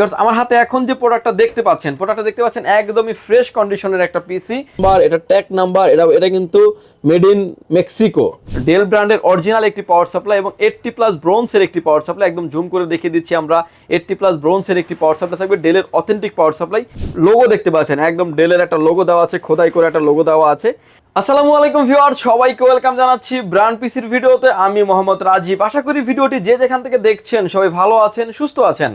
Viewers আমার হাতে এখন যে প্রোডাক্টটা দেখতে পাচ্ছেন প্রোডাক্টটা দেখতে পাচ্ছেন একদমই ফ্রেশ কন্ডিশনের একটা পিসি নাম্বার এটা ট্যাগ নাম্বার এটা এটা কিন্তু মেড ইন মেক্সিকো ডেল ব্র্যান্ডের অরিজিনাল একটি পাওয়ার সাপ্লাই এবং এইটটি প্লাস ব্রোন্সের একটি পাওয়ার সাপ্লাই একদম জুম করে দেখিয়ে দিচ্ছি আমরা এইটটি প্লাস ব্রোন্সের একটি পাওয়ার সাপ্লাই থাকবে ডেলের অথেন্টিক পাওয়ার সাপ্লাই লোগো দেখতে পাচ্ছেন একদম ডেলের একটা লোগো দেওয়া আছে খোদাই করে একটা লোগো দেওয়া আছে। আসসালামু আলাইকুম ভিউয়ার সবাইকে ওয়েলকাম জানাচ্ছি ব্র্যান্ড পিসির ভিডিওতে। আমি মোহাম্মদ রাজীব। আশা করি ভিডিওটি যে যেখান থেকে দেখছেন সবাই ভালো আছেন সুস্থ আছেন।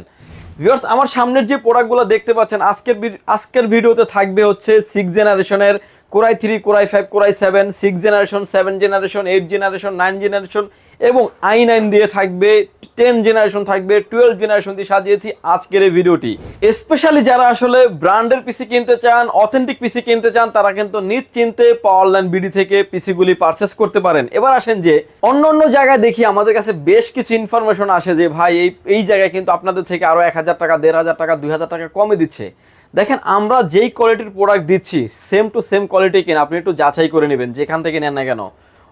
ভিউয়ার্স আমার সামনের যে প্রোডাক্টগুলো দেখতে পাচ্ছেন, আজকের আজকের ভিডিওতে থাকবে হচ্ছে সিক্স জেনারেশনের core i three core i five core i seven six generation seven generation eight generation nine generation এবং আই নাইন দিয়ে থাকবে, টেন জেনারেশন থাকবে, টুয়েলভ জেনারেশন দিয়ে সাজিয়েছি আজকের এই ভিডিওটি। স্পেশালি যারা আসলে ব্র্যান্ডের পিসি কিনতে চান অথেন্টিক পিসি কিনতে চান, তারা কিন্তু নিশ্চিন্তে পাওয়ার লাইন বিডি থেকে পিসিগুলি পারচেস করতে পারেন। এবার আসেন যে, অন্য অন্য জায়গায় দেখি আমাদের কাছে বেশ কিছু ইনফরমেশন আসে যে, ভাই, এই এই জায়গায় কিন্তু আপনাদের থেকে আরও এক হাজার টাকা, দেড় হাজার টাকা, দুই হাজার টাকা কমে দিচ্ছে। দেখেন, আমরা যেই কোয়ালিটির প্রোডাক্ট দিচ্ছি সেম টু সেম কোয়ালিটি কেন, আপনি একটু যাচাই করে নেবেন, যেখান থেকে নেন না কেন।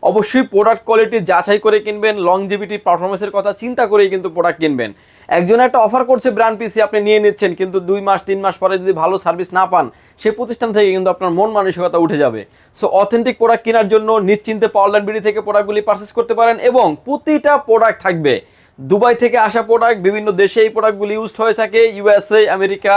অবশ্যই প্রোডাক্ট কোয়ালিটি যাচাই করে কিনবেন লংজিভিটি পারফরমেন্সের কথা চিন্তা করেই কিন্তু প্রোডাক্ট কিনবেন। একজন একটা অফার করছে ব্র্যান্ড পিসি আপনি নিয়ে নিচ্ছেন, কিন্তু দুই মাস, তিন মাস পরে যদি ভালো সার্ভিস না পান, সে প্রতিষ্ঠান থেকে কিন্তু আপনার মন মানসিকতা উঠে যাবে। সো অথেন্টিক প্রোডাক্ট কেনার জন্য নিশ্চিন্তে পাওয়ারল্যান্ড বিডি থেকে প্রোডাক্টগুলি পারচেস করতে পারেন এবং প্রতিটা প্রোডাক্ট থাকবে। দুবাই থেকে আসা প্রোডাক্ট বিভিন্ন দেশে এই প্রোডাক্টগুলি ইউজড হয়ে থাকে USA America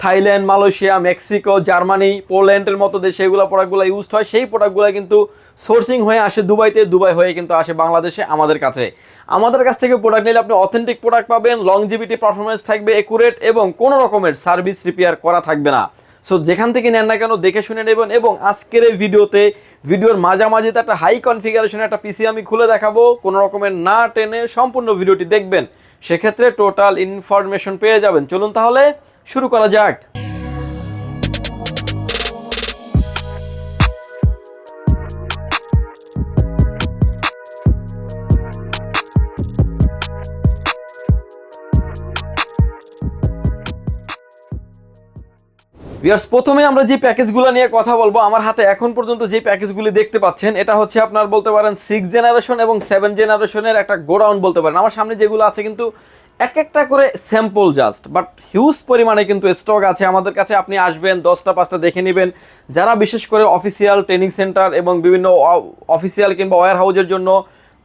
Thailand, Malaysia, Mexico, Germany, পোল্যান্ডের মতো দেশে এগুলো প্রোডাক্টগুলো ইউজড হয়। সেই প্রোডাক্টগুলো কিন্তু সোর্সিং হয়ে আসে দুবাইতে, দুবাই হয়ে কিন্তু আসে বাংলাদেশে আমাদের কাছে। আমাদের কাছ থেকে প্রোডাক্ট নিলে আপনি অথেন্টিক প্রোডাক্ট পাবেন লংজিভিটি পারফরমেন্স থাকবে একুরেট এবং কোনো রকমের সার্ভিস রিপেয়ার করা থাকবে না। সো যেখান থেকে নেন না কেন দেখে শুনে নেবেন এবং আজকের এই ভিডিওতে, ভিডিওর মাঝামাঝিতে একটা হাই কনফিগারেশনের একটা পিসি আমি খুলে দেখাবো। কোনো রকমের না টেনে সম্পূর্ণ ভিডিওটি দেখবেন। সেক্ষেত্রে টোটাল ইনফরমেশন পেয়ে যাবেন। চলুন তাহলে শুরু করা যাক। ভিউয়ার্স প্রথমে আমরা যে প্যাকেজগুলো নিয়ে কথা বলব, আমার হাতে এখন পর্যন্ত যে প্যাকেজগুলি দেখতে পাচ্ছেন, এটা হচ্ছে আপনার বলতে পারেন সিক্স জেনারেশন এবং সেভেন জেনারেশনের একটা গোডাউন বলতে পারেন। আমার সামনে যেগুলো আছে কিন্তু এক একটা করে স্যাম্পল জাস্ট বাট হিউজ পরিমাণে কিন্তু স্টক আছে। আমাদের কাছে আপনি আসবেন, দশটা, পাঁচটা দেখে নেবেন। যারা বিশেষ করে অফিসিয়াল ট্রেনিং সেন্টার এবং বিভিন্ন অফিসিয়াল কিংবা ওয়ার হাউজের জন্য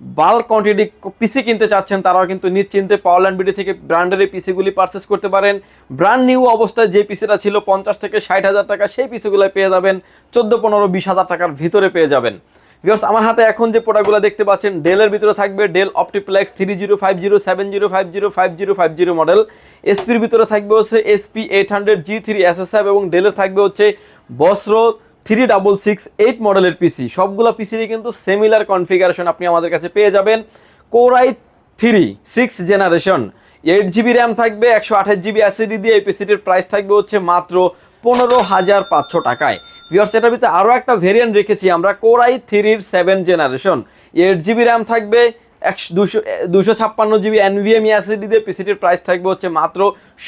বাল্ক কোয়ান্টিটি পিসি কিনতে চাচ্ছেন, তারাও কিন্তু নিশ্চিন্তে পাওয়ারল্যান্ড বিডি থেকে ব্র্যান্ডের এই পিসিগুলি পারচেস করতে পারেন। ব্র্যান্ড নিউ অবস্থায় যে পিসিটা ছিল, পঞ্চাশ থেকে ষাট হাজার টাকা, সেই পিসিগুলো পেয়ে যাবেন। চোদ্দ, পনেরো, বিশ হাজার টাকার ভিতরে পেয়ে যাবেন। বিকজ আমার হাতে এখন যে প্রোডাক্টগুলো দেখতে পাচ্ছেন ডেলের ভিতরে থাকবে Dell OptiPlex three zero five zero seven zero five zero five zero five zero model এসপির ভিতরে থাকবে হচ্ছে SP eight hundred G three S S এবং ডেলের থাকবে হচ্ছে বসরো থ্রি ডাবল সিক্স এইট মডেলের পিসি সবগুলো পিসিরই কিন্তু সেমিলার কনফিগারেশন আপনি আমাদের কাছে পেয়ে যাবেন। Core i three six generation eight GB RAM থাকবে, একশো আঠাশ জিবি অ্যাসিডি দিয়ে এই পিসিটির প্রাইস থাকবে হচ্ছে মাত্র পনেরো হাজার পাঁচশো টাকায়। ভিওর্স এটার ভিতরে আরও একটা ভেরিয়েন্ট রেখেছি আমরা কোরাই থ্রির seven generation eight GB RAM থাকবে একশো, দুশো দুশো ছাপ্পান্ন জিবি এনভিএমই অ্যাসিডি দিয়ে পিসিটির প্রাইস থাকবে হচ্ছে মাত্র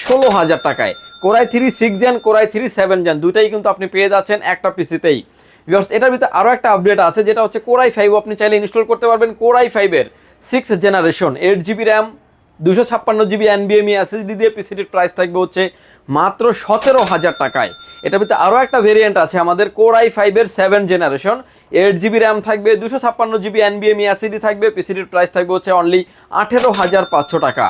ষোলো হাজার টাকায়। Core i three six gen core i three seven gen দুটাই কিন্তু আপনি পেয়ে যাচ্ছেন একটা পিসিতেই ভিওর্স এটার ভিতরে আরও একটা আপডেট আছে, যেটা হচ্ছে কোরাই ফাইভ আপনি চাইলে ইনস্টল করতে পারবেন। কোরাই ফাইভের six generation eight GB RAM দুশো ছাপ্পান্ন জিবি এনবিএমই এসএসডি দিয়ে পিসিটির প্রাইস থাকবে হচ্ছে মাত্র সতেরো হাজার টাকায়। এটার ভিতরে আরও একটা ভেরিয়েন্ট আছে, আমাদের কোর আই ফাইভের seven generation eight GB RAM থাকবে, দুশো ছাপ্পান্ন জিবি এনবিএমই এসিডি থাকবে পিসিডির প্রাইস থাকবে হচ্ছে অনলি আঠেরো হাজার পাঁচশো টাকা।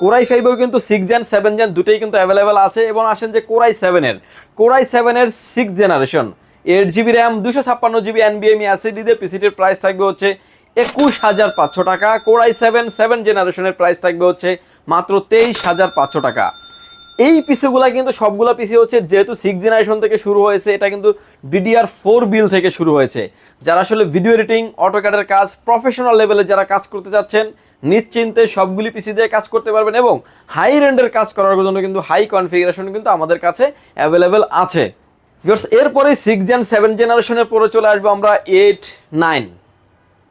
কোরাই ফাইভেও কিন্তু সিক্স জেন সেভেন জেন দুটোই কিন্তু অ্যাভেলেবেল আছে এবং আসেন যে কোরাই সেভেনের কোরাই সেভেনের six generation eight GB RAM দুশো ছাপ্পান্ন জিবি এনবিএমই দিয়ে পিসিটির প্রাইস থাকবে হচ্ছে একুশ হাজার পাঁচশো টাকা। কোরাই সেভেন সেভেন জেনারেশনের প্রাইস থাকবে হচ্ছে মাত্র তেইশ হাজার পাঁচশো টাকা। এই পিসিগুলা কিন্তু সবগুলো পিসি হচ্ছে যেহেতু সিক্স জেনারেশন থেকে শুরু হয়েছে, এটা কিন্তু ডিডিআর ফোর বিল থেকে শুরু হয়েছে। যারা আসলে ভিডিও এডিটিং অটোক্যাডের কাজ প্রফেশনাল লেভেলে যারা কাজ করতে চাচ্ছেন, নিশ্চিন্তে সবগুলি পিসি দিয়ে কাজ করতে পারবেন এবং হাই রেন্ডের কাজ করার জন্য কিন্তু হাই কনফিগারেশন কিন্তু আমাদের কাছে অ্যাভেলেবেল আছে। এরপরে সিক্স জেন সেভেন জেনারেশনের পরে চলে আসব আমরা এইট নাইন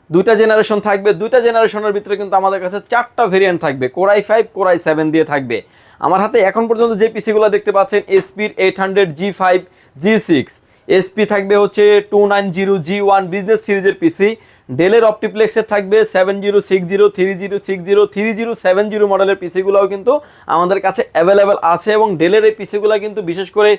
দুইটা জেনারেশন থাকবে, দুইটা জেনারেশনের ভিতরে কিন্তু আমাদের কাছে চারটা ভেরিয়েন্ট থাকবে কোরাই ফাইভ কোরাই সেভেন দিয়ে থাকবে। আমার হাতে এখন পর্যন্ত যে পিসিগুলো দেখতে পাচ্ছেন এসপির eight hundred G five G six SP থাকবে হচ্ছে two nine zero G one business সিরিজের পিসি ডেলের অপটিপ্লেক্সের থাকবে seven zero six zero three zero six zero three zero seven zero মডেলের পিসিগুলোও কিন্তু আমাদের কাছে অ্যাভেলেবেল আছে এবং ডেলের এই পিসিগুলো কিন্তু বিশেষ করে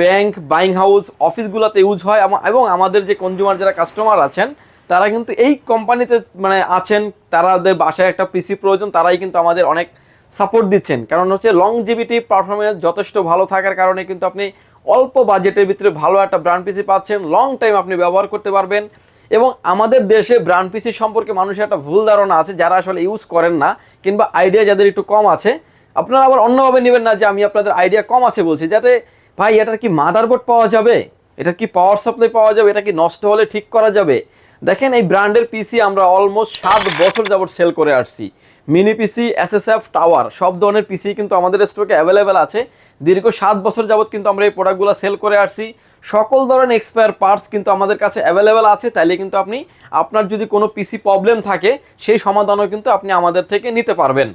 ব্যাংক বাইং হাউস অফিসগুলোতে ইউজ হয় এবং আমাদের যে কনজিউমার যারা কাস্টমার আছেন, তারা কিন্তু এই কোম্পানিতে মানে আছেন, তারাদের বাসায় একটা পিসি প্রয়োজন, তারাই কিন্তু আমাদের অনেক সাপোর্ট দিচ্ছেন। কারণ হচ্ছে লংজিভিটি পারফরমেন্স যথেষ্ট ভালো থাকার কারণে কিন্তু আপনি অল্প বাজেটের ভিতরে ভালো একটা ব্র্যান্ড পিসি পাচ্ছেন লং টাইম আপনি ব্যবহার করতে পারবেন। এবং আমাদের দেশে ব্র্যান্ড পিসি সম্পর্কে মানুষের একটা ভুল ধারণা আছে, যারা আসলে ইউজ করেন না কিংবা আইডিয়া যাদের একটু কম আছে, আপনারা আবার অন্যভাবে নেবেন না যে আমি আপনাদের আইডিয়া কম আছে বলছি। যাতে, ভাই এটার কি মাদারবোর্ড পাওয়া যাবে? এটার কি পাওয়ার সাপ্লাই পাওয়া যাবে? এটা কি নষ্ট হলে ঠিক করা যাবে? দেখেন এই ব্র্যান্ডের পিসি আমরা অলমোস্ট সাত বছর যাবত সেল করে আসছি। মিনি পিসি এসএসএফ টাওয়ার সব ধরনের পিসি কিন্তু আমাদের স্টকে অ্যাভেলেবেল আছে। দীর্ঘ সাত বছর যাবত কিন্তু আমরা এই প্রোডাক্টগুলো সেল করে আসছি। সকল ধরনের এক্সপায়ার পার্টস কিন্তু আমাদের কাছে অ্যাভেলেবেল আছে। তাইলে কিন্তু আপনি, আপনার যদি কোনো পিসি প্রবলেম থাকে, সেই সমাধানও কিন্তু আপনি আমাদের থেকে নিতে পারবেন।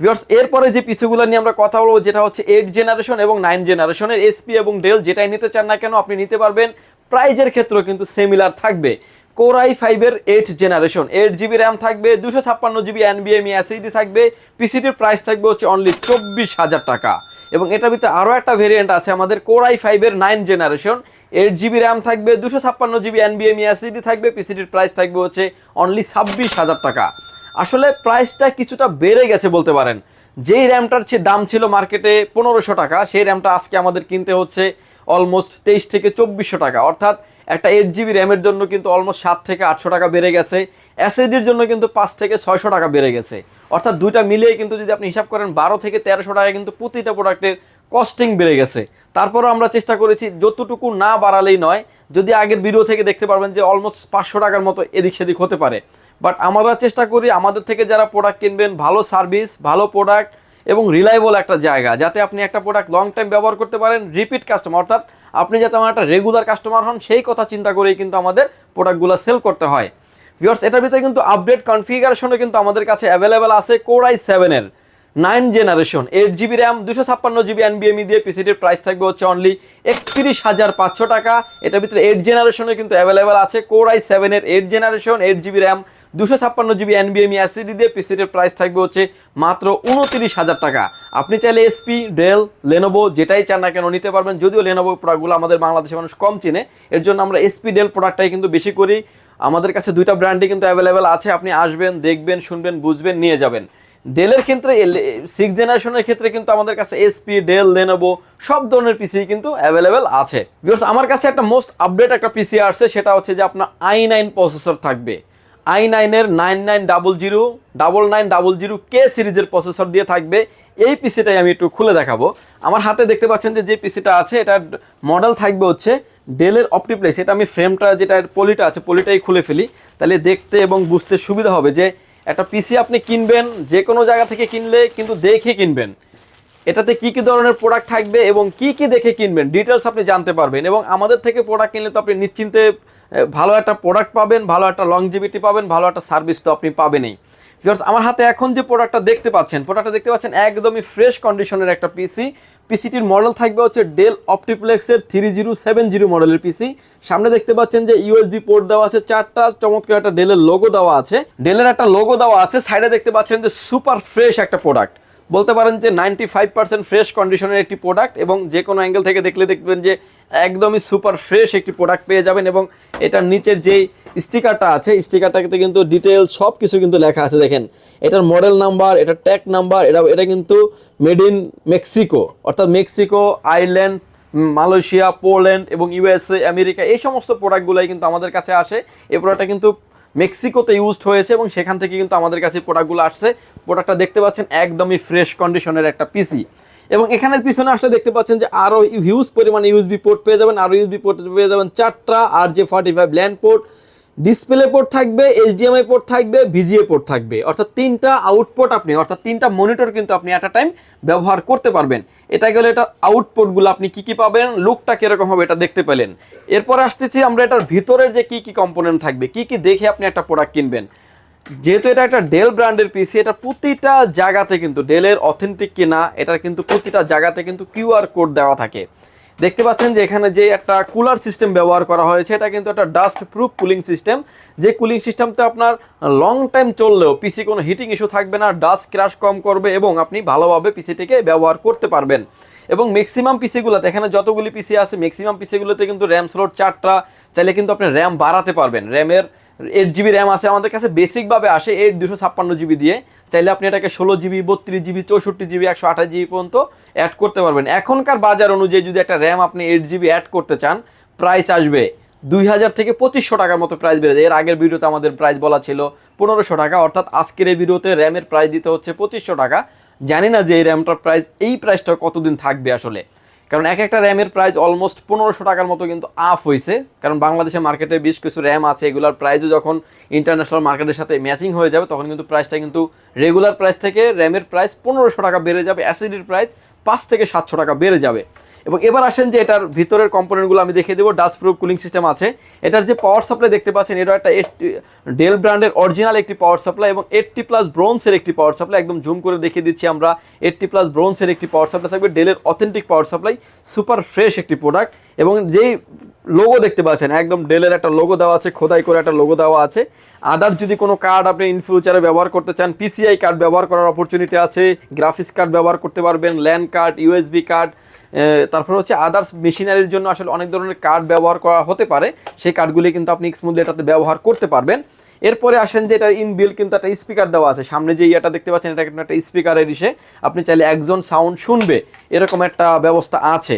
ভিওর্স এরপরে যে পিসিগুলো নিয়ে আমরা কথা বলব, যেটা হচ্ছে এইট জেনারেশন এবং নাইন জেনারেশনের এসপি এবং ডেল যেটাই নিতে চান না কেন, আপনি নিতে পারবেন। প্রাইজের ক্ষেত্রেও কিন্তু সিমিলার থাকবে। কোরাই ফাইভের eight generation eight GB RAM থাকবে, দুশো ছাপ্পান্ন জিবি এনবিএমই অ্যাসিডি থাকবে পিসিটির প্রাইস থাকবে হচ্ছে অনলি চব্বিশ হাজার টাকা। এবং এটার ভিতরে আরও একটা ভেরিয়েন্ট আছে আমাদের কোরাই ফাইভের nine generation eight GB RAM থাকবে, দুশো ছাপ্পান্ন জিবি এনবিএমই অ্যাসিডি থাকবে পিসিটির প্রাইস থাকবে হচ্ছে অনলি ছাব্বিশ হাজার টাকা। আসলে প্রাইসটা কিছুটা বেড়ে গেছে বলতে পারেন। যেই র্যামটার চেয়ে দাম ছিল মার্কেটে পনেরোশো টাকা, সেই র্যামটা আজকে আমাদের কিনতে হচ্ছে অলমোস্ট তেইশ থেকে চব্বিশশো টাকা। অর্থাৎ একটা এইট জিবি র্যামের জন্য কিন্তু অলমোস্ট সাত থেকে আটশো টাকা বেড়ে গেছে। এসএসডির জন্য কিন্তু পাঁচ থেকে ছয়শো টাকা বেড়ে গেছে। অর্থাৎ দুইটা মিলিয়ে কিন্তু যদি আপনি হিসাব করেন, বারো থেকে তেরোশো টাকা কিন্তু প্রতিটা প্রোডাক্টের কস্টিং বেড়ে গেছে। তারপরও আমরা চেষ্টা করেছি, যতটুকু না বাড়ালেই নয়, যদি আগের ভিডিও থেকে দেখতে পারবেন যে অলমোস্ট পাঁচশো টাকার মতো এদিক সেদিক হতে পারে। বাট আমরা চেষ্টা করি, আমাদের থেকে যারা প্রোডাক্ট কিনবেন, ভালো সার্ভিস ভালো প্রোডাক্ট এবং রিলায়েবল একটা জায়গা, যাতে আপনি একটা প্রোডাক্ট লং টাইম ব্যবহার করতে পারেন রিপিট কাস্টমার অর্থাৎ আপনি যাতে আমার একটা রেগুলার কাস্টমার হন, সেই কথা চিন্তা করেই কিন্তু আমাদের প্রোডাক্টগুলো সেল করতে হয়। ভিউয়ার্স এটার ভিতরে কিন্তু আপডেট কনফিগারেশনও কিন্তু আমাদের কাছে অ্যাভেলেবেল আছে কোরাই সেভেনের nine generation eight GB RAM দুশো ছাপ্পান্ন জিবি এনবিএমই দিয়ে পিসিটির প্রাইস থাকবে হচ্ছে অনলি একত্রিশ হাজার পাঁচশো টাকা। এটার ভিতরে এইট জেনারেশনও কিন্তু অ্যাভেলেবেল আছে। কোরাই সেভেনের eight generation eight GB RAM দুশো ছাপ্পান্ন জিবি এনবিএমই অ্যাসিডি দিয়ে পিসিটির প্রাইস থাকবে হচ্ছে মাত্র উনত্রিশ হাজার টাকা। আপনি চাইলে এসপি ডেল লেনোভো যেটাই চান না কেন নিতে পারবেন, যদিও লেনোভো প্রোডাক্টগুলো আমাদের বাংলাদেশের মানুষ কম চিনে, এর জন্য আমরা এসপি ডেল প্রোডাক্টটাই কিন্তু বেশি করি। আমাদের কাছে দুইটা ব্র্যান্ডই কিন্তু অ্যাভেলেবেল আছে, আপনি আসবেন, দেখবেন, শুনবেন, বুঝবেন, নিয়ে যাবেন। ডেলের ক্ষেত্রে সিক্স জেনারেশনের ক্ষেত্রে কিন্তু আমাদের কাছে এসপি ডেল লেনোভো সব ধরনের পিসি কিন্তু অ্যাভেলেবেল আছে। বিকজ আমার কাছে একটা মোস্ট আপডেট একটা পিসি আসছে, সেটা হচ্ছে যে আপনার আই নাইন প্রসেসর থাকবে। আই নাইনের nine nine double zero, double nine double zero K সিরিজের প্রসেসর দিয়ে থাকবে। এই পিসিটাই আমি একটু খুলে দেখাবো। আমার হাতে দেখতে পাচ্ছেন যে যে পিসিটা আছে, এটার মডেল থাকবে হচ্ছে ডেলের অপটিপ্লেক্স এটা আমি ফ্রেমটা যেটা পলিটা আছে পলিটাই খুলে ফেলি। তাহলে দেখতে এবং বুঝতে সুবিধা হবে যে, একটা পিসি আপনি কিনবেন, যে কোনো জায়গা থেকে কিনলে কিন্তু দেখে কিনবেন। এটাতে কি কি ধরনের প্রোডাক্ট থাকবে এবং কি কি দেখে কিনবেন ডিটেলস আপনি জানতে পারবেন এবং আমাদের থেকে প্রোডাক্ট কিনলে তো আপনি নিশ্চিন্তে ভালো একটা প্রোডাক্ট পাবেন, ভালো একটা লংজিভিটি পাবেন, ভালো একটা সার্ভিস তো আপনি পাবেনই। ভিউয়ার্স আমার হাতে এখন যে প্রোডাক্টটা দেখতে পাচ্ছেন প্রোডাক্টটা দেখতে পাচ্ছেন একদমই ফ্রেশ কন্ডিশনের একটা পিসি পিসিটির মডেল থাকবে হচ্ছে ডেল অপটিপ্লেক্সের থ্রি জিরো সেভেন জিরো মডেলের পিসি সামনে দেখতে পাচ্ছেন যে ইউএসবি পোর্ট দেওয়া আছে চারটা, চমৎকার একটা ডেলের লোগো দেওয়া আছে। ডেলের একটা লোগো দেওয়া আছে সাইডে দেখতে পাচ্ছেন যে সুপার ফ্রেশ একটা প্রোডাক্ট বলতে পারেন যে নাইনটি ফাইভ পার্সেন্ট ফ্রেশ কন্ডিশনের একটি প্রোডাক্ট এবং যে কোনো অ্যাঙ্গেল থেকে দেখলে দেখবেন যে একদমই সুপার ফ্রেশ একটি প্রোডাক্ট পেয়ে যাবেন এবং এটার নিচের যেই স্টিকারটা আছে, স্টিকারটাতে কিন্তু ডিটেলস সব কিছু কিন্তু লেখা আছে। দেখেন, এটার মডেল নাম্বার এটার ট্যাগ নাম্বার এটা এটা কিন্তু মেড ইন মেক্সিকো অর্থাৎ মেক্সিকো আইল্যান্ড মালয়েশিয়া পোল্যান্ড এবং ইউএসএ আমেরিকা এই সমস্ত প্রোডাক্টগুলোই কিন্তু আমাদের কাছে আসে। এই প্রোডাক্টটা কিন্তু মেক্সিকোতে ইউজড হয়েছে এবং সেখান থেকে কিন্তু আমাদের কাছে প্রোডাক্টগুলো আসছে। প্রোডাক্টটা দেখতে পাচ্ছেন একদমই ফ্রেশ কন্ডিশনের একটা পিসি এবং এখানে পিছনে আসলে দেখতে পাচ্ছেন যে আরও হিউজ পরিমাণে ইউজবি পোর্ট পেয়ে যাবেন। আরও ইউজবি পোর্ট পেয়ে যাবেন চারটা R J forty five LAN port display port থাকবে এইচডিএমআই পোর্ট থাকবে ভিজিএ পোর্ট থাকবে। অর্থাৎ তিনটা আউটপুট আপনি, অর্থাৎ তিনটা মনিটর কিন্তু আপনি অ্যাট আ টাইম ব্যবহার করতে পারবেন। এটা গেলে এটা আউটপুটগুলো আপনি কি কি পাবেন লুকটা কীরকম হবে এটা দেখতে পেলেন। এরপর আসতেছি আমরা এটার ভিতরের যে কি কি কম্পোনেন্ট থাকবে, কি কি দেখে আপনি একটা প্রোডাক্ট কিনবেন। যেহেতু এটা একটা ডেল ব্র্যান্ডের পিসি এটা প্রতিটা জায়গাতে কিন্তু ডেলের অথেন্টিক কিনা, এটার কিন্তু প্রতিটা জায়গাতে কিন্তু কিউআর কোড দেওয়া থাকে। দেখতে পাচ্ছেন যে এখানে যে একটা কুলার সিস্টেম ব্যবহার করা হয়েছে, এটা কিন্তু একটা ডাস্ট প্রুফ কুলিং সিস্টেম। যে কুলিং সিস্টেমটা আপনার লং টাইম চললেও পিসি কোনো হিটিং ইস্যু থাকবে না, ডাস্ট ক্রাশ কম করবে এবং আপনি ভালোভাবে পিসিটিকে ব্যবহার করতে পারবেন। এবং ম্যাক্সিমাম পিসিগুলোতে, এখানে যতগুলি পিসি আছে ম্যাক্সিমাম পিসিগুলোতে কিন্তু র্যাম স্লট চারটা, চাইলে কিন্তু আপনি র্যাম বাড়াতে পারবেন। র্যামের এইট জিবি র্যাম আছে, আমাদের কাছে বেসিকভাবে আসে এইট দুশো ছাপ্পান্ন জিবি দিয়ে। চাইলে আপনি এটাকে ষোলো জিবি, বত্রিশ জিবি, চৌষট্টি জিবি, একশো আঠাশ জিবি পর্যন্ত অ্যাড করতে পারবেন। এখনকার বাজার অনুযায়ী যদি একটা র্যাম আপনি এইট জিবি অ্যাড করতে চান প্রাইস আসবে দুই হাজার থেকে পঁচিশশো টাকার মতো প্রাইস বেড়ে যায়। এর আগের ভিডিওতে আমাদের প্রাইস বলা ছিল পনেরোশো টাকা। অর্থাৎ আজকের এই ভিডিওতে র্যামের প্রাইস দিতে হচ্ছে পঁচিশশো টাকা। জানি না যে এই র্যামটার প্রাইস এই প্রাইসটা কতদিন থাকবে আসলে। কারণ এক একটা র্যামের প্রাইস অলমোস্ট পনেরোশো টাকার মতো কিন্তু আপ হয়েছে। কারণ বাংলাদেশের মার্কেটে বেশ কিছু র্যাম আছে, এগুলোর প্রাইসও যখন ইন্টারন্যাশনাল মার্কেটের সাথে ম্যাচিং হয়ে যাবে, তখন কিন্তু প্রাইসটা কিন্তু রেগুলার প্রাইস থেকে র্যামের প্রাইস পনেরোশো টাকা বেড়ে যাবে অ্যাসিডির প্রাইস পাঁচ থেকে সাতশো টাকা বেড়ে যাবে। এবং এবার আসেন যে এটার ভিতরের কম্পোনেন্টগুলো আমি দেখিয়ে দেবো। ডাস্ট প্রুফ কুলিং সিস্টেম আছে। এটার যে পাওয়ার সাপ্লাই দেখতে পাচ্ছেন, এটা একটা ডেল ব্র্যান্ডের অরিজিনাল একটি পাওয়ার সাপ্লাই এবং এইটটি প্লাস ব্রোন্সের একটি পাওয়ার সাপ্লাই একদম জুম করে দেখিয়ে দিচ্ছি আমরা। এইটটি প্লাস ব্রোন্সের একটি পাওয়ার সাপ্লাই থাকবে। ডেলের authentic power supply super fresh একটি প্রোডাক্ট এবং যেই লোগো দেখতে পাচ্ছেন, একদম ডেলের একটা লোগো দেওয়া আছে, খোদাই করে একটা লোগো দেওয়া আছে। আদার যদি কোনো কার্ড আপনি ইন ফিউচারে ব্যবহার করতে চান পিসিআই কার্ড ব্যবহার করার অপরচুনিটি আছে। গ্রাফিক্স কার্ড ব্যবহার করতে পারবেন ল্যান্ড কার্ড ইউএসবি কার্ড তারপর হচ্ছে আদার্স মেশিনারির জন্য আসলে অনেক ধরনের কার্ড ব্যবহার করা হতে পারে। সেই কার্ডগুলি কিন্তু আপনি স্মুথলি এটাতে ব্যবহার করতে পারবেন। এরপরে আসেন যে এটার ইনবিল কিন্তু একটা স্পিকার দেওয়া আছে। সামনে যে ইয়েটা দেখতে পাচ্ছেন, এটা কিন্তু একটা স্পিকারের ইসে। আপনি চাইলে একজন সাউন্ড শুনবে। এরকম একটা ব্যবস্থা আছে।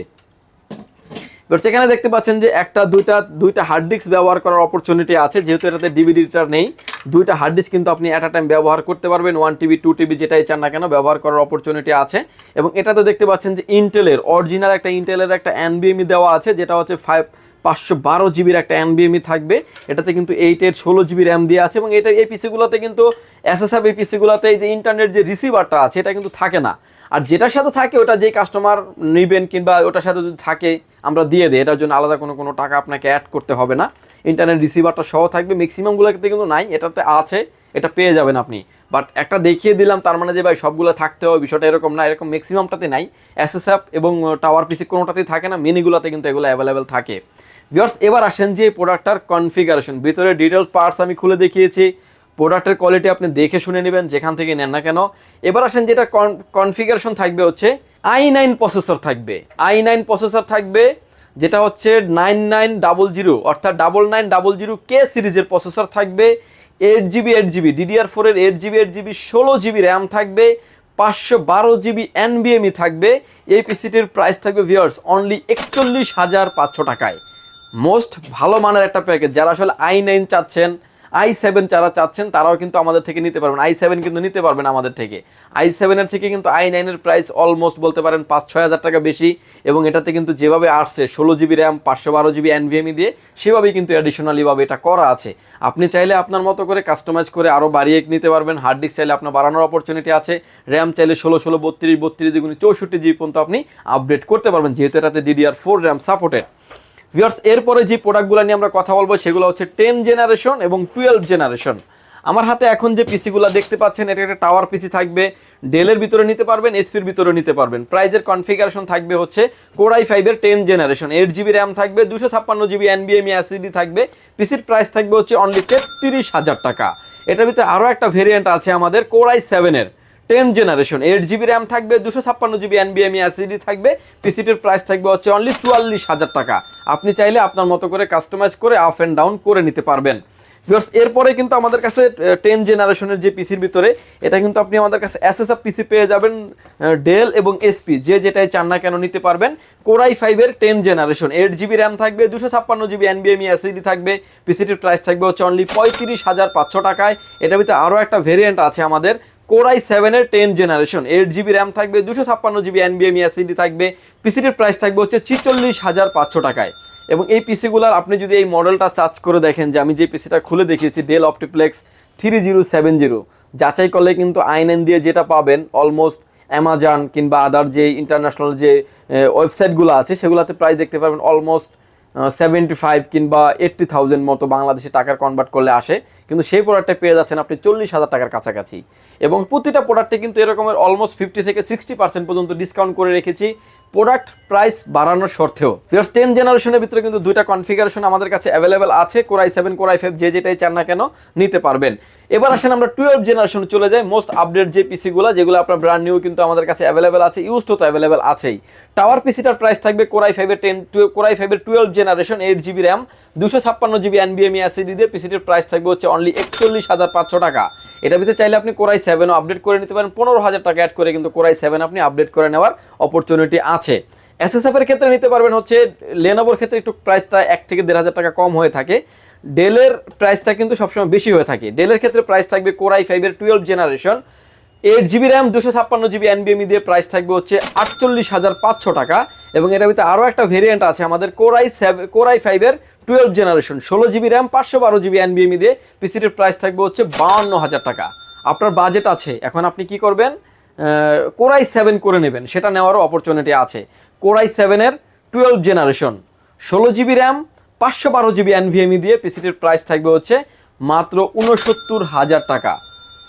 এবার সেখানে দেখতে পাচ্ছেন যে একটা, দুইটা দুইটা হার্ড ডিস্ক ব্যবহার করার অপরচুনিটি আছে। যেহেতু এটাতে ডিভিডিটা নেই, দুইটা হার্ড ডিস্ক কিন্তু আপনি অ্যাট আ টাইম ব্যবহার করতে পারবেন। ওয়ান টিবি টু টিবি যেটাই চান না কেন, ব্যবহার করার অপরচুনিটি আছে। এবং এটাতে দেখতে পাচ্ছেন যে ইন্টেলের অরিজিনাল একটা ইন্টেলের একটা এনবিএমই দেওয়া আছে, যেটা হচ্ছে ফাইভ পাঁচশো বারো জিবির একটা এনবিএমই থাকবে। এটাতে কিন্তু এইটের ষোলো জিবি র্যাম দিয়ে আছে এবং এটা এই পিসিগুলোতে কিন্তু এসএসএফ এই পিসিগুলোতে এই যে ইন্টারনেট যে রিসিভারটা আছে, এটা কিন্তু থাকে না। আর যেটার সাথে থাকে, ওটা যেই কাস্টমার নেবেন কিংবা ওটার সাথে যদি থাকে, আমরা দিয়ে দিই। এটার জন্য আলাদা কোনো কোনো টাকা আপনাকে অ্যাড করতে হবে না। ইন্টারনেট রিসিভারটা সহ থাকবে। ম্যাক্সিমামগুলোতে কিন্তু নাই, এটাতে আছে, এটা পেয়ে যাবেন আপনি। বাট একটা দেখিয়ে দিলাম, তার মানে যে ভাই সবগুলো থাকতে হবে, বিষয়টা এরকম না, এরকম ম্যাক্সিমামটাতে নাই। এসএসএফ এবং টাওয়ার পিসি কোনোটাতেই থাকে না মিনিগুলোতে কিন্তু এগুলো অ্যাভেলেবেল থাকে। ভিওর্স এবার আসেন যে প্রোডাক্টটার কনফিগারেশন ভিতরে ডিটেলস পার্টস আমি খুলে দেখিয়েছি। প্রোডাক্টের কোয়ালিটি আপনি দেখে শুনে নেবেন, যেখান থেকে নেন না কেন। এবার আসেন যেটা কনফিগারেশন থাকবে হচ্ছে আই নাইন প্রসেসর থাকবে। আই নাইন প্রসেসর থাকবে, যেটা হচ্ছে নাইন নাইন ডাবল জিরো অর্থাৎ double nine double zero K সিরিজের প্রসেসর থাকবে। Eight GB eight GB DDR ফোরের এইট জিবি এইট জিবি ষোলো জিবি র্যাম থাকবে, পাঁচশো বারো জিবি এনবিএমই থাকবে। এই পিসিটির প্রাইস থাকবে ভিওর্স অনলি একচল্লিশ হাজার পাঁচশো টাকায়। মোস্ট ভালো মানের একটা প্যাকেজ যারা আসলে আই নাইন চাচ্ছেন আই সেভেন যারা চাচ্ছেন, তারাও কিন্তু আমাদের থেকে নিতে পারবেন। আই সেভেন কিন্তু নিতে পারবেন আমাদের থেকে। আই সেভেনের থেকে কিন্তু আই নাইনের প্রাইস অলমোস্ট বলতে পারেন পাঁচ ছয় হাজার টাকা বেশি, এবং এটাতে কিন্তু যেভাবে আসছে, ষোলো জিবি র্যাম পাঁচশো বারো জিবি এনভিএমই দিয়ে, সেভাবেই কিন্তু অ্যাডিশনালিভাবে এটা করা আছে। আপনি চাইলে আপনার মতো করে কাস্টমাইজ করে আরও বাড়িয়ে নিতে পারবেন। হার্ড ডিস্ক চাইলে আপনার বাড়ানোর অপরচুনিটি আছে। র্যাম চাইলে ষোলো ষোলো, বত্রিশ বত্রিশ দ্বিগুণে চৌষট্টি জিবি পর্যন্ত আপনি আপডেট করতে পারবেন, যেহেতু এটাতে DDR four RAM supported viewers এরপরে যে প্রোডাক্টগুলো নিয়ে আমরা কথা বলব, সেগুলো হচ্ছে টেন জেনারেশন এবং টুয়েলভ জেনারেশন আমার হাতে এখন যে পিসিগুলো দেখতে পাচ্ছেন, এটা একটা টাওয়ার পিসি থাকবে। ডেলের ভিতরে নিতে পারবেন এসপির ভিতরে নিতে পারবেন। প্রাইজের কনফিগারেশন থাকবে হচ্ছে কোরাই ফাইভের ten generation eight GB RAM থাকবে, দুশো ছাপ্পান্ন জিবি এনবিএমই অ্যাসিডি থাকবে। পিসির প্রাইস থাকবে হচ্ছে অনলি তেত্রিশ হাজার টাকা। এটার ভিতরে আরও একটা ভেরিয়েন্ট আছে আমাদের কোরাই সেভেনের ten generation eight GB RAM থাকবে, দুশো ছাপ্পান্ন জিবি এনবিএমই অ্যাসিডি থাকবে পিসিটির প্রাইস থাকবে হচ্ছে অনলি চুয়াল্লিশ হাজার টাকা। আপনি চাইলে আপনার মতো করে কাস্টমাইজ করে আপ অ্যান্ড ডাউন করে নিতে পারবেন। বিকজ এরপরে কিন্তু আমাদের কাছে টেন জেনারেশনের যে পিসির ভিতরে, এটা কিন্তু আপনি আমাদের কাছে এসএসএফ পিসি পেয়ে যাবেন ডেল এবং এসপি যে যেটাই চান না কেন নিতে পারবেন। কোরাই ফাইভের ten generation eight GB RAM থাকবে, দুশো ছাপ্পান্ন জিবি এনবিএমই অ্যাসিডি থাকবে পিসিটির প্রাইস থাকবে হচ্ছে অনলি পঁয়ত্রিশ হাজার পাঁচশো টাকায়। এটার ভিতরে আরও একটা ভেরিয়েন্ট আছে আমাদের কোরাই সেভেনের ten generation eight GB RAM থাকবে, দুশো ছাপ্পান্ন জিবি এনবিএম এসিডি থাকবে পিসিটির প্রাইস থাকবে হচ্ছে ছিচল্লিশ হাজার পাঁচশো টাকায়। এবং এই পিসিগুলোর আপনি যদি এই মডেলটা সার্চ করে দেখেন যে আমি যে পিসিটা খুলে দেখিয়েছি Dell Optiplex three zero seven zero যাচাই করলে কিন্তু আইএনএন দিয়ে যেটা পাবেন অলমোস্ট অ্যামাজন কিংবা আদার যে ইন্টারন্যাশনাল যে ওয়েবসাইটগুলো আছে, সেগুলোতে প্রাইস দেখতে পারবেন অলমোস্ট সেভেন্টি ফাইভ কিংবা এইট্টি থাউজেন্ড মতো বাংলাদেশি টাকার কনভার্ট করলে আসে। কিন্তু সেই প্রোডাক্টটা পেয়ে যাচ্ছেন আপনি চল্লিশ হাজার টাকার কাছাকাছি। এবং প্রতিটা প্রোডাক্টে কিন্তু এরকমের অলমোস্ট ফিফটি থেকে সিক্সটি পার্সেন্ট পর্যন্ত ডিসকাউন্ট করে রেখেছি। প্রোডাক্ট প্রাইস বাড়ানোর শর্তেও জাস্ট টেন জেনারেশনের ভিতরে কিন্তু দুইটা কনফিগারেশন আমাদের কাছে অ্যাভেলেবেল আছে। কোরাই সেভেন কোরাই ফাইভ যে যেটাই চান না কেন, নিতে পারবেন। এবার আসেন আমরা টুয়েলভ জেনারেশন চলে যাই মোস্ট আপডেট যে পিসিগুলো যেগুলো আপনার ব্র্যান্ড নিউ কিন্তু আমাদের কাছে অ্যাভেলেবেল আছে ইউজ তো অ্যাভেলেবেল আছেই। টাওয়ার পিসিটার প্রাইস থাকবে কোরাই ফাইভের টেন কোরাই ফাইভের twelve generation eight GB RAM দুশো ছাপ্পান্ন জিবি এনবিএমই অ্যাসিডি দিয়ে পিসিটির প্রাইস থাকবে হচ্ছে অনলি একচল্লিশ হাজার পাঁচশো টাকা। এটা ভিতরে চাইলে আপনি কোরাই সেভেনও আপডেট করে নিতে পারেন, পনেরো হাজার টাকা অ্যাড করে কিন্তু কোরাই সেভেন আপনি আপডেট করে নেওয়ার অপরচুনিটি আছে। এসএসএফ এর ক্ষেত্রে নিতে পারবেন হচ্ছে লেনোভোর ক্ষেত্রে একটু প্রাইসটা এক থেকে দেড় হাজার টাকা কম হয়ে থাকে। ডেলের প্রাইসটা কিন্তু সবসময় বেশি হয়ে থাকে। ডেলের ক্ষেত্রে প্রাইস থাকবে কোরাই ফাইভের twelve generation eight GB RAM দুশো ছাপ্পান্ন জিবি এনবিএমই দিয়ে প্রাইস থাকবে হচ্ছে আটচল্লিশ হাজার পাঁচশো টাকা। এবং এর ভিতরে আরও একটা ভেরিয়েন্ট আছে আমাদের core i seven core i ফাইভের টুয়েলভ জেনারেশন ষোলো জিবি র্যাম পাঁচশো বারো জিবি এনবিএমই দিয়ে পিসিটির প্রাইস থাকবে হচ্ছে বাউন্ন হাজার টাকা। আপনার বাজেট আছে। এখন আপনি কি করবেন? কোরাই সেভেন করে নেবেন। সেটা নেওয়ারও অপরচুনিটি আছে। কোরাই সেভেনের টুয়েলভ জেনারেশন ষোলো জিবি র্যাম পাঁচশো বারো জিবি এনভিএমই দিয়ে পিসিটির প্রাইস থাকবে হচ্ছে মাত্র উনসত্তর হাজার টাকা।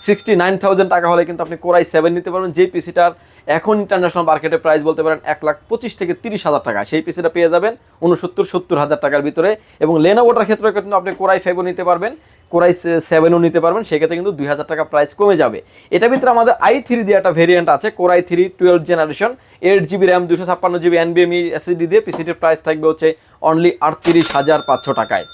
সিক্সটি নাইন থাউজেন্ড টাকা হলে কিন্তু আপনি কোরাই সেভেন নিতে পারবেন যে পিসিটার এখন ইন্টারন্যাশনাল মার্কেটে প্রাইস বলতে পারেন এক লাখ পঁচিশ থেকে তিরিশ হাজার টাকা। সেই পিসিটা পেয়ে যাবেন উনসত্তর সত্তর হাজার টাকার ভিতরে এবং লেনোভোটার ক্ষেত্রে কিন্তু আপনি কোরাই ফাইভও নিতে পারবেন। কোরাই সেভেনও নিতে পারবেন, সেক্ষেত্রে কিন্তু দুই হাজার টাকা প্রাইস কমে যাবে। এটার ভিতরে আমাদের আই থ্রি দিয়ে একটা ভেরিয়েন্ট আছে core i three twelve generation eight GB RAM দুশো ছাপ্পান্ন জিবি এনবিএমই এসিডি দিয়ে পিসিটির প্রাইস থাকবে হচ্ছে অনলি আটত্রিশ হাজার পাঁচশো টাকায়।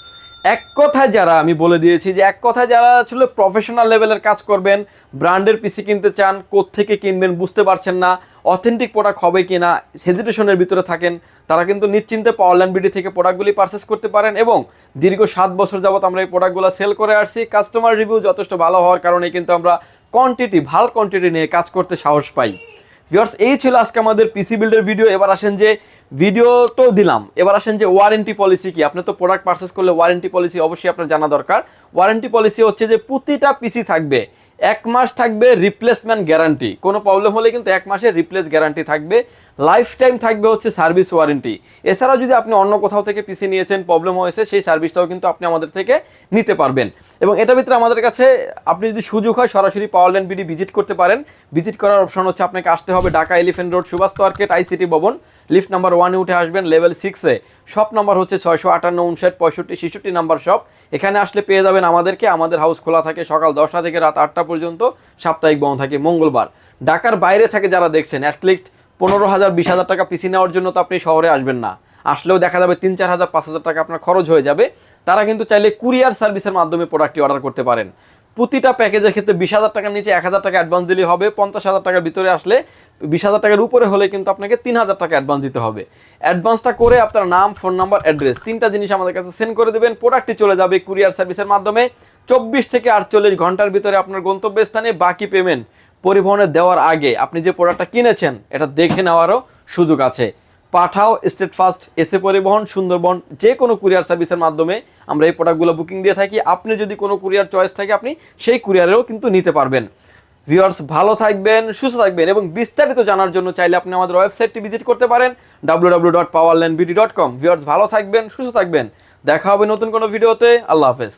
এক কথায় যারা, আমি বলে দিয়েছি যে এক কথায় যারা আসলে প্রফেশনাল লেভেলের কাজ করবেন ব্র্যান্ডের পিসি কিনতে চান থেকে কিনবেন বুঝতে পারছেন না অথেন্টিক প্রোডাক্ট হবে কি না হেজিটেশনের ভিতরে থাকেন, তারা কিন্তু নিশ্চিন্তে পাওয়ারল্যান্ড বিডি থেকে প্রোডাক্টগুলি পারচেস করতে পারেন এবং দীর্ঘ সাত বছর যাবত আমরা এই প্রোডাক্টগুলো সেল করে আসছি। কাস্টমার রিভিউ যথেষ্ট ভালো হওয়ার কারণে কিন্তু আমরা কোয়ান্টিটি ভালো কোয়ান্টিটি নিয়ে কাজ করতে সাহস পাই। ভিউয়ার্স এই ছিল আজকে আমাদের পিসি বিল্ডের ভিডিও এবার আসেন যে ভিডিও তো দিলাম। এবার আসেন যে ওয়ারেন্টি পলিসি কি? আপনি তো প্রোডাক্ট পারচেস করলে ওয়ারেন্টি পলিসি অবশ্যই আপনার জানা দরকার। ওয়ারেন্টি পলিসি হচ্ছে যে প্রতিটা পিসি থাকবে। এক মাস থাকবে রিপ্লেসমেন্ট গ্যারান্টি কোনো প্রবলেম হলে কিন্তু এক মাসের রিপ্লেস গ্যারান্টি থাকবে। লাইফ টাইম থাকবে হচ্ছে সার্ভিস ওয়ারেন্টি এছাড়াও যদি আপনি অন্য কোথাও থেকে পিসি নিয়েছেন প্রবলেম হয়েছে, সেই সার্ভিসটাও কিন্তু আপনি আমাদের থেকে নিতে পারবেন। এবং এটার ভিতরে আমাদের কাছে আপনি যদি সুযোগ হয়, সরাসরি পাওয়ারল্যান্ড বিডি ভিজিট করতে পারেন। ভিজিট করার অপশন হচ্ছে আপনাকে আসতে হবে Dhaka elephant road Subhash market ICT ভবন লিফট নাম্বার ওয়ানে উঠে আসবেন লেভেল সিক্সে শপ নাম্বার হচ্ছে ছয়শো আটান্ন, উনষাট, পঁয়ষট্টি, ছেষট্টি নাম্বার শপ এখানে আসলে পেয়ে যাবেন আমাদেরকে। আমাদের হাউস খোলা থাকে সকাল দশটা থেকে রাত আটটা পর্যন্ত। সাপ্তাহিক বন্ধ থাকে মঙ্গলবার। ঢাকার বাইরে থাকে যারা দেখছেন অ্যাটলিস্ট পনেরো হাজার, বিশ হাজার টাকা পিসি নেওয়ার জন্য তো আপনি শহরে আসবেন না। আসলেও দেখা যাবে তিন চার হাজার, পাঁচ হাজার টাকা আপনার খরচ হয়ে যাবে। তারা কিন্তু চাইলে কুরিয়ার সার্ভিসের মাধ্যমে প্রোডাক্টটি অর্ডার করতে পারেন। প্রতিটা প্যাকেজের ক্ষেত্রে বিশ হাজার টাকার নিচে এক হাজার টাকা অ্যাডভান্স দিলে হবে। পঞ্চাশ হাজার টাকার ভিতরে আসলে বিশ হাজার টাকার উপরে হলে কিন্তু আপনাকে তিন হাজার টাকা অ্যাডভান্স দিতে হবে। অ্যাডভান্সটা করে আপনার নাম, ফোন নাম্বার, অ্যাড্রেস তিনটা জিনিস আমাদের কাছে সেন্ড করে দেবেন। প্রোডাক্টটি চলে যাবে কুরিয়ার সার্ভিসের মাধ্যমে। চব্বিশ থেকে আটচল্লিশ ঘণ্টার ভিতরে আপনার গন্তব্যস্থানে বাকি পেমেন্ট পরিবহনে দেওয়ার আগে আপনি যে প্রোডাক্টটা কিনেছেন, এটা দেখে নেওয়ারও সুযোগ আছে। পাঠাও স্টেট ফাস্ট এসে পরিবহন, সুন্দরবন, যে কোনো কুরিয়ার সার্ভিসের মাধ্যমে আমরা এই প্রোডাক্টগুলো বুকিং দিয়ে থাকি। আপনি যদি কোনো কুরিয়ার চয়েস থাকে, আপনি সেই কুরিয়ারেও কিন্তু নিতে পারবেন। ভিউয়ার্স ভালো থাকবেন, সুস্থ থাকবেন এবং বিস্তারিত জানার জন্য চাইলে আপনি আমাদের ওয়েবসাইটটি ভিজিট করতে পারেন W W dot Powerland BD dot com viewers ভালো থাকবেন, সুস্থ থাকবেন। দেখা হবে নতুন কোনো ভিডিওতে আল্লাহ হাফেজ।